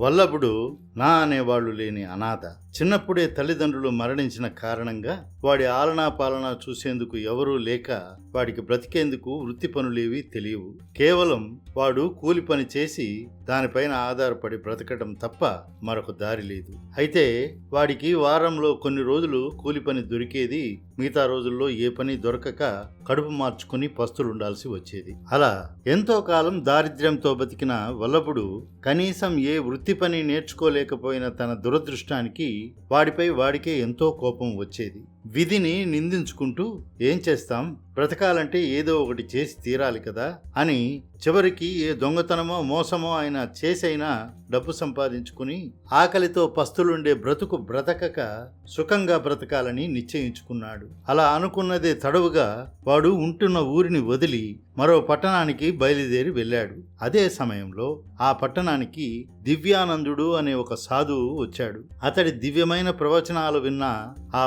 వల్లభుడు నా అనేవాళ్ళు లేని అనాథ చిన్నప్పుడే తల్లిదండ్రులు మరణించిన కారణంగా వాడి ఆలనా పాలన చూసేందుకు ఎవరూ లేక వాడికి బ్రతికేందుకు వృత్తి పనులేవి తెలియవు. కేవలం వాడు కూలి పని చేసి దానిపైన ఆధారపడి బ్రతకడం తప్ప మరొక దారి లేదు. అయితే వాడికి వారంలో కొన్ని రోజులు కూలి పని దొరికేది మిగతా రోజుల్లో ఏ పని దొరకక కడుపు మార్చుకుని పస్తులుండాల్సి వచ్చేది. అలా ఎంతో కాలం దారిద్ర్యంతో బతికిన వల్లభుడు కనీసం ఏ వృత్తి పని నేర్చుకోలేకపోయిన తన దురదృష్టానికి వాడిపై వాడికే ఎంతో కోపం వచ్చేది. విధిని నిందించుకుంటూ ఏం చేస్తాం? బ్రతకాలంటే ఏదో ఒకటి చేసి తీరాలి కదా అని చివరికి ఏ దొంగతనమో మోసమో అయినా చేసైనా డబ్బు సంపాదించుకుని ఆకలితో పస్తులుండే బ్రతుకు బ్రతకక సుఖంగా బ్రతకాలని నిశ్చయించుకున్నాడు. అలా అనుకున్నదే తడవుగా వాడు ఉంటున్న ఊరిని వదిలి మరో పట్టణానికి బయలుదేరి వెళ్ళాడు. అదే సమయంలో ఆ పట్టణానికి దివ్యానందుడు అనే ఒక సాధువు వచ్చాడు. అతడి దివ్యమైన ప్రవచనాలు విన్న ఆ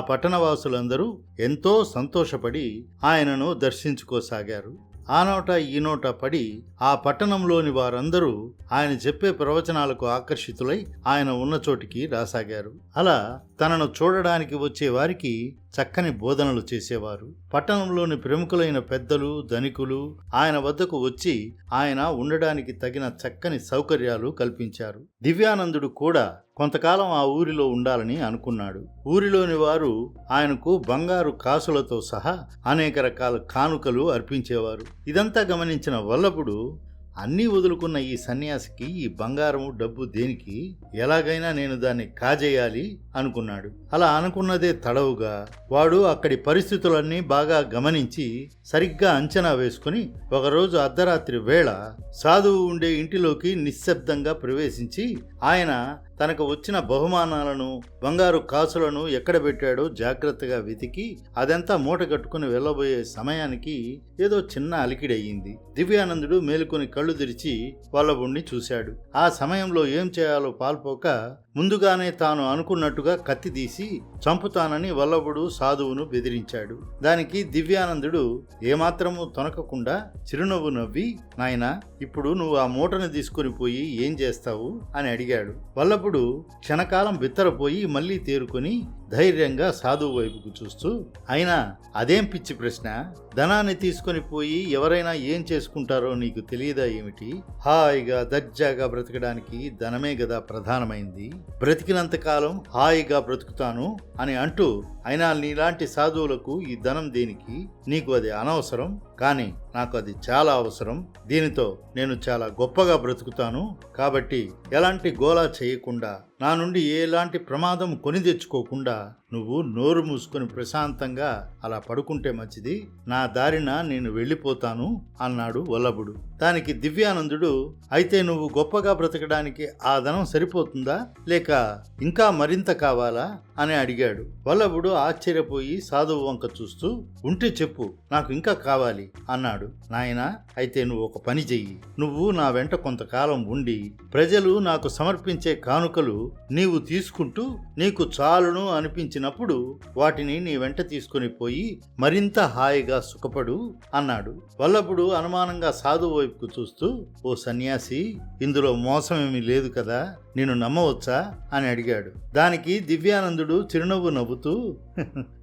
భక్తులందరూ ఎంతో సంతోషపడి ఆయనను దర్శించుకోసాగారు. ఆ నోట ఈ నోట పడి ఆ పట్టణంలోని వారందరూ ఆయన చెప్పే ప్రవచనాలకు ఆకర్షితులై ఆయన ఉన్న చోటికి రాసాగారు. అలా తనను చూడడానికి వచ్చే వారికి చక్కని బోధనలు చేసేవారు. పట్టణంలోని ప్రముఖులైన పెద్దలు ధనికులు ఆయన వద్దకు వచ్చి ఆయన ఉండడానికి తగిన చక్కని సౌకర్యాలు కల్పించారు. దివ్యానందుడు కూడా కొంతకాలం ఆ ఊరిలో ఉండాలని అనుకున్నాడు. ఊరిలోని వారు ఆయనకు బంగారు కాసులతో సహా అనేక రకాల కానుకలు అర్పించేవారు. ఇదంతా గమనించిన వల్లభుడు అన్నీ వదులుకున్న ఈ సన్యాసికి ఈ బంగారము డబ్బు దేనికి? ఎలాగైనా నేను దాన్ని కాజేయాలి అనుకున్నాడు. అలా అనుకున్నదే తడవుగా వాడు అక్కడి పరిస్థితులన్నీ బాగా గమనించి సరిగ్గా అంచనా వేసుకుని ఒకరోజు అర్ధరాత్రి వేళ సాధువు ఉండే ఇంటిలోకి నిశ్శబ్దంగా ప్రవేశించి ఆయన తనకు వచ్చిన బహుమానాలను బంగారు కాసులను ఎక్కడ పెట్టాడో జాగ్రత్తగా వెతికి అదంతా మూట కట్టుకుని వెళ్ళబోయే సమయానికి ఏదో చిన్న అలికిడయ్యింది. దివ్యానందుడు మేలుకొని కళ్ళు తెరిచి వల్లభుణ్ణి చూశాడు. ఆ సమయంలో ఏం చేయాలో పాల్పోక ముందుగానే తాను అనుకున్నట్టుగా కత్తి తీసి చంపుతానని వల్లభుడు సాధువును బెదిరించాడు. దానికి దివ్యానందుడు ఏమాత్రము తొనకకుండా చిరునవ్వు నవ్వి నాయనా ఇప్పుడు నువ్వు ఆ మూటను తీసుకుని పోయి ఏం చేస్తావు? అని అడిగాడు. వల్లభుడు క్షణకాలం బిత్తరపోయి మళ్ళీ తేరుకొని ధైర్యంగా సాధువు వైపుకు చూస్తూ అయినా అదేం పిచ్చి ప్రశ్న? ధనాన్ని తీసుకొని పోయి ఎవరైనా ఏం చేసుకుంటారో నీకు తెలియదా ఏమిటి? హాయిగా దర్జాగా బ్రతకడానికి ధనమే గదా ప్రధానమైంది. బ్రతికినంత కాలం హాయిగా బ్రతుకుతాను అని అంటూ అయినా నీలాంటి సాధువులకు ఈ ధనం దేనికి? నీకు అది అనవసరం. కానీ నాకు అది చాలా అవసరం. దీనితో నేను చాలా గొప్పగా బ్రతుకుతాను. కాబట్టి ఎలాంటి గోలా చేయకుండా నా నుండి ఎలాంటి ప్రమాదం కొని తెచ్చుకోకుండా నువ్వు నోరు మూసుకొని ప్రశాంతంగా అలా పడుకుంటే మంచిది. నా దారిన నేను వెళ్ళిపోతాను అన్నాడు వల్లభుడు. దానికి దివ్యానందుడు అయితే నువ్వు గొప్పగా బ్రతకడానికి ఆ ధనం సరిపోతుందా? లేక ఇంకా మరింత కావాలా? అని అడిగాడు. వల్లభుడు ఆశ్చర్యపోయి సాధువు వంక చూస్తూ ఉంటే చెప్పు నాకు ఇంకా కావాలి అన్నాడు. నాయనా అయితే నువ్వు ఒక పని చెయ్యి. నువ్వు నా వెంట కొంతకాలం ఉండి ప్రజలు నాకు సమర్పించే కానుకలు నీవు తీసుకుంటూ నీకు చాలును వచ్చినప్పుడు వాటిని నీ వెంట తీసుకుని పోయి మరింత హాయిగా సుఖపడు అన్నాడు. వల్లభుడు అనుమానంగా సాధువు వైపుకు చూస్తూ ఓ సన్యాసి ఇందులో మోసమేమీ లేదు కదా నేను నమ్మవచ్చా? అని అడిగాడు. దానికి దివ్యానందుడు చిరునవ్వు నవ్వుతూ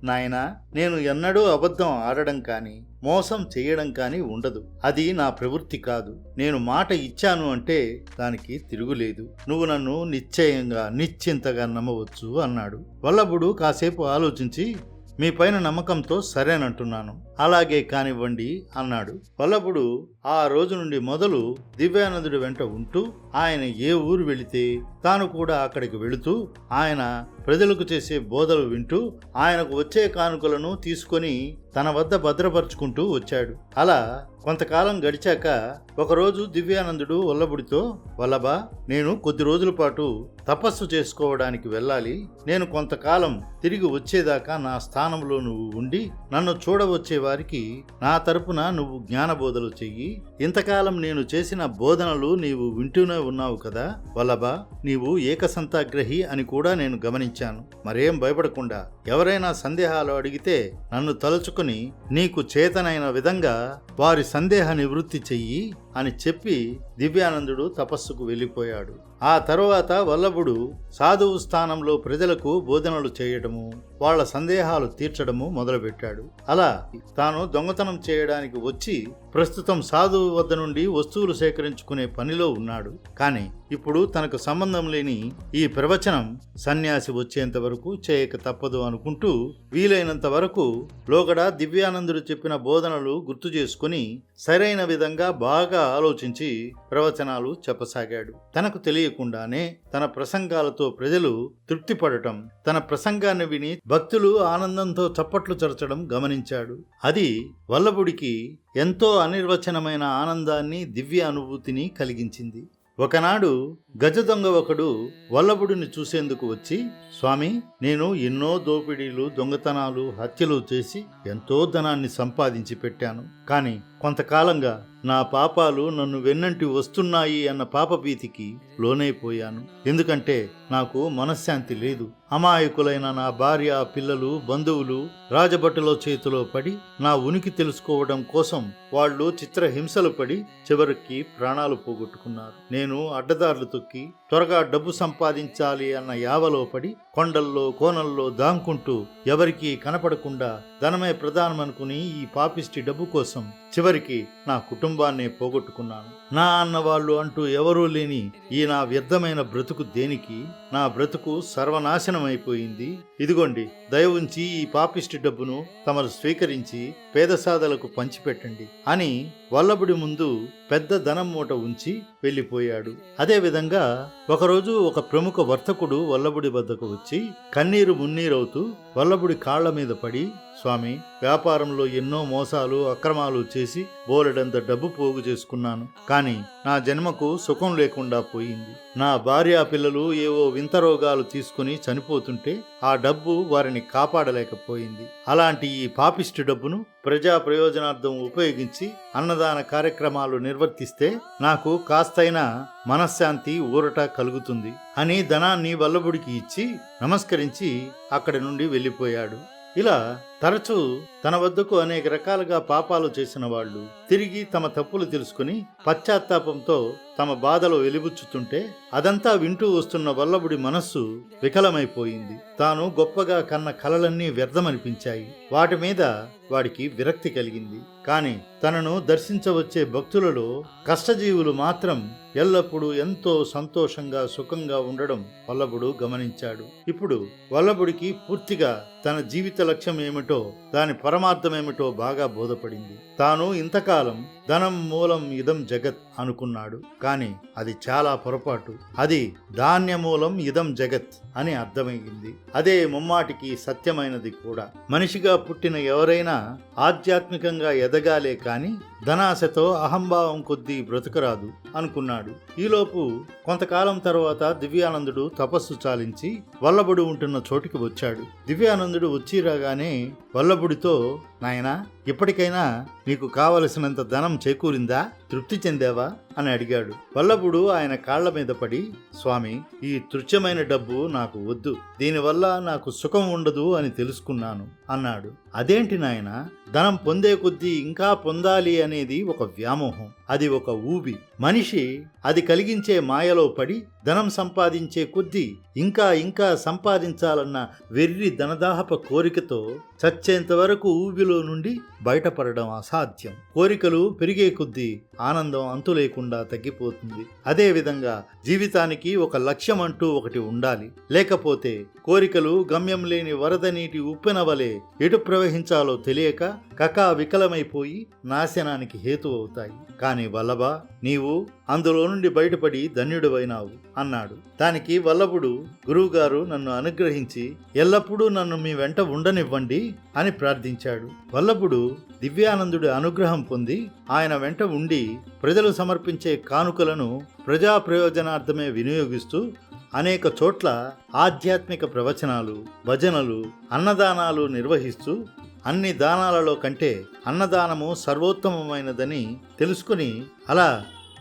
నాయనా నేను ఎన్నడూ అబద్ధం ఆడడం కానీ మోసం చేయడం కానీ ఉండదు. అది నా ప్రవృత్తి కాదు. నేను మాట ఇచ్చాను అంటే దానికి తిరుగులేదు. నువ్వు నన్ను నిశ్చయంగా నిశ్చింతగా నమ్మవచ్చు అన్నాడు. వల్లభుడు కాసేపు ఆలోచించి మీ పైన నమ్మకంతో సరేనంటున్నాను. అలాగే కానివ్వండి అన్నాడు. వల్లభుడు ఆ రోజు నుండి మొదలు దివ్యానందుడి వెంట ఉంటూ ఆయన ఏ ఊరు వెళితే తాను కూడా అక్కడికి వెళుతూ ఆయన ప్రజలకు చేసే బోధలు వింటూ ఆయనకు వచ్చే కానుకలను తీసుకొని తన వద్ద భద్రపరుచుకుంటూ వచ్చాడు. అలా కొంతకాలం గడిచాక ఒకరోజు దివ్యానందుడు వల్లభుడితో వల్లభా నేను కొద్ది రోజుల పాటు తపస్సు చేసుకోవడానికి వెళ్ళాలి. నేను కొంతకాలం తిరిగి వచ్చేదాకా నా స్థానంలో నువ్వు ఉండి నన్ను చూడవచ్చే వారికి నా తరపున నువ్వు జ్ఞానబోధలు చెయ్యి. ఇంతకాలం నేను చేసిన బోధనలు నీవు వింటూనే ఉన్నావు కదా వల్లభా. నీవు ఏకసంతాగ్రహి అని కూడా నేను గమనించాను. మరేం భయపడకుండా ఎవరైనా సందేహాలు అడిగితే నన్ను తలుచుకుని నీకు చేతనైన విధంగా వారి సందేహ నివృత్తి చెయ్యి. అని చెప్పి దివ్యానందుడు తపస్సుకు వెళ్ళిపోయాడు. ఆ తరువాత వల్లభుడు సాధువు స్థానంలో ప్రజలకు బోధనలు చేయడము వాళ్ళ సందేహాలు తీర్చడము మొదలుపెట్టాడు. అలా తాను దొంగతనం చేయడానికి వచ్చి ప్రస్తుతం సాధువు వద్ద నుండి వస్తువులు సేకరించుకునే పనిలో ఉన్నాడు. కానీ ఇప్పుడు తనకు సంబంధం లేని ఈ ప్రవచనం సన్యాసి వచ్చేంత వరకు చేయక తప్పదు అనుకుంటూ వీలైనంత వరకు లోగడ దివ్యానందుడు చెప్పిన బోధనలు గుర్తు చేసుకుని సరైన విధంగా బాగా ఆలోచించి ప్రవచనాలు చెప్పసాగాడు. తనకు తెలియకుండానే తన ప్రసంగాలతో ప్రజలు తృప్తిపడటం తన ప్రసంగాన్ని విని భక్తులు ఆనందంతో చప్పట్లు చరచడం గమనించాడు. అది వల్లభుడికి ఎంతో అనిర్వచనమైన ఆనందాన్ని దివ్య అనుభూతిని కలిగించింది. ఒకనాడు గజ దొంగ ఒకడు వల్లభుడిని చూసేందుకు వచ్చి స్వామి నేను ఎన్నో దోపిడీలు దొంగతనాలు హత్యలు చేసి ఎంతో ధనాన్ని సంపాదించి పెట్టాను. కానీ కొంతకాలంగా నా పాపాలు నన్ను వెన్నంటి వస్తున్నాయి అన్న పాపభీతికి లోనైపోయాను. ఎందుకంటే నాకు మనశ్శాంతి లేదు. అమాయకులైన నా భార్య పిల్లలు బంధువులు రాజభటుల చేతిలో పడి నా ఉనికి తెలుసుకోవడం కోసం వాళ్ళు చిత్రహింసలు పడి చివరికి ప్రాణాలు పోగొట్టుకున్నారు. నేను అడ్డదారులు తొక్కి త్వరగా డబ్బు సంపాదించాలి అన్న యావలో పడి కొండల్లో కోనల్లో దాంకుంటూ ఎవరికీ కనపడకుండా ధనమే ప్రధానమనుకుని ఈ పాపిస్టి డబ్బు కోసం చివరికి నా కుటుంబాన్నే పోగొట్టుకున్నాను. నా అన్న వాళ్ళు అంటూ ఎవరూ లేని ఈ నా వ్యర్థమైన బ్రతుకు దేనికి? నా బ్రతుకు సర్వనాశనం అయిపోయింది ఇదిగోండి దయ ఉంచి ఈ పాపిస్టి డబ్బును తమరు స్వీకరించి పేదసాదలకు పంచిపెట్టండి అని వల్లభుడి ముందు పెద్ద ధనం మూట ఉంచి వెళ్ళిపోయాడు. అదేవిధంగా ఒకరోజు ఒక ప్రముఖ వర్తకుడు వల్లభుడి వద్దకు వచ్చి కన్నీరు మున్నీరవుతూ వల్లభుడి కాళ్ళ మీద పడి స్వామి వ్యాపారంలో ఎన్నో మోసాలు అక్రమాలు చేసి బోలెడంత డబ్బు పోగు చేసుకున్నాను. కానీ నా జన్మకు సుఖం లేకుండా పోయింది. నా భార్యా పిల్లలు ఏవో వింత రోగాలు తీసుకుని చనిపోతుంటే ఆ డబ్బు వారిని కాపాడలేకపోయింది. అలాంటి ఈ పాపిస్టు డబ్బును ప్రజా ప్రయోజనార్థం ఉపయోగించి అన్నదాన కార్యక్రమాలు నిర్వర్తిస్తే నాకు కాస్తైనా మనశ్శాంతి ఊరట కలుగుతుంది అని ధనాన్ని వల్లభుడికి ఇచ్చి నమస్కరించి అక్కడి నుండి వెళ్ళిపోయాడు. ఇలా తరచూ తన వద్దకు అనేక రకాలుగా పాపాలు చేసిన వాళ్ళు తిరిగి తమ తప్పులు తెలుసుకుని పశ్చాత్తాపంతో తమ బాధలు వెలిబుచ్చుతుంటే అదంతా వింటూ వస్తున్న వల్లభుడి మనస్సు వికలమైపోయింది. తాను గొప్పగా కన్న కలలన్నీ వ్యర్థమనిపించాయి. వాటి మీద వాడికి విరక్తి కలిగింది. కాని తనను దర్శించవచ్చే భక్తులలో కష్టజీవులు మాత్రం ఎల్లప్పుడూ ఎంతో సంతోషంగా సుఖంగా ఉండడం వల్లభుడు గమనించాడు. ఇప్పుడు వల్లభుడికి పూర్తిగా తన జీవిత లక్ష్యం ఏమిటి దాని పరమార్థమేమిటో బాగా బోధపడింది. తాను ఇంతకాలం ధనం మూలం ఇదం జగత్ అనుకున్నాడు. కానీ అది చాలా పొరపాటు. అది ధాన్య మూలం ఇదం జగత్. అని అర్థమయ్యింది అదే ముమ్మాటికి సత్యమైనది కూడా. మనిషిగా పుట్టిన ఎవరైనా ఆధ్యాత్మికంగా ఎదగాలే కాని ధనాశతో అహంభావం కొద్దీ బ్రతుకరాదు అనుకున్నాడు. ఈలోపు కొంతకాలం తర్వాత దివ్యానందుడు తపస్సు చాలించి వల్లభుడు ఉంటున్న చోటికి వచ్చాడు. దివ్యానందుడు వచ్చి రాగానే వల్లభుడితో నాయనా ఇప్పటికైనా నీకు కావలసినంత ధనం చేకూరిందా? తృప్తి చెందావా? అని అడిగాడు. వల్లభుడు ఆయన కాళ్ళ మీద పడి స్వామి ఈ తృచ్యమైన డబ్బు నాకు వద్దు. దీనివల్ల నాకు సుఖం ఉండదు అని తెలుసుకున్నాను. అన్నాడు. అదేంటి నాయన? ధనం పొందే కొద్దీ ఇంకా పొందాలి అనేది ఒక వ్యామోహం. అది ఒక ఊబి. మనిషి అది కలిగించే మాయలో పడి ధనం సంపాదించే కొద్దీ ఇంకా ఇంకా సంపాదించాలన్న వెర్రి ధనదాహప కోరికతో చచ్చేంత వరకు ఊబిలో నుండి బయటపడడం అసాధ్యం. కోరికలు పెరిగే కొద్దీ ఆనందం అంతు లేకుండా తగ్గిపోతుంది. అదేవిధంగా జీవితానికి ఒక లక్ష్యం అంటూ ఒకటి ఉండాలి. లేకపోతే కోరికలు గమ్యం లేని వరద నీటి ఉప్పెన వలే ఎటు ప్రవహించాలో తెలియక కకా వికలమైపోయి నాశనానికి హేతు అవుతాయి కాని వల్లభ నీవు అందులో నుండి బయటపడి ధన్యుడివైనావు అన్నాడు. దానికి వల్లభుడు గురువుగారు నన్ను అనుగ్రహించి ఎల్లప్పుడూ నన్ను మీ వెంట ఉండనివ్వండి అని ప్రార్థించాడు. వల్లభుడు దివ్యానందుడి అనుగ్రహం పొంది ఆయన వెంట ఉండి ప్రజలు సమర్పించే కానుకలను ప్రజా ప్రయోజనార్థమే వినియోగిస్తూ అనేక చోట్ల ఆధ్యాత్మిక ప్రవచనాలు భజనలు అన్నదానాలు నిర్వహిస్తూ అన్ని దానాలలో కంటే అన్నదానము సర్వోత్తమమైనదని తెలుసుకుని అలా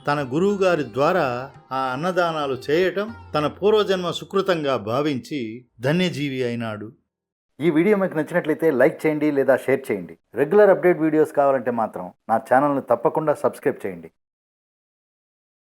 తన గురువుగారి ద్వారా ఆ అన్నదానాలు చేయటం తన పూర్వజన్మ సుకృతంగా భావించి ధన్యజీవి అయినాడు. ఈ వీడియో మీకు నచ్చినట్లయితే లైక్ చేయండి లేదా షేర్ చేయండి. రెగ్యులర్ అప్డేట్ వీడియోస్ కావాలంటే మాత్రం నా ఛానల్ని తప్పకుండా సబ్స్క్రైబ్ చేయండి.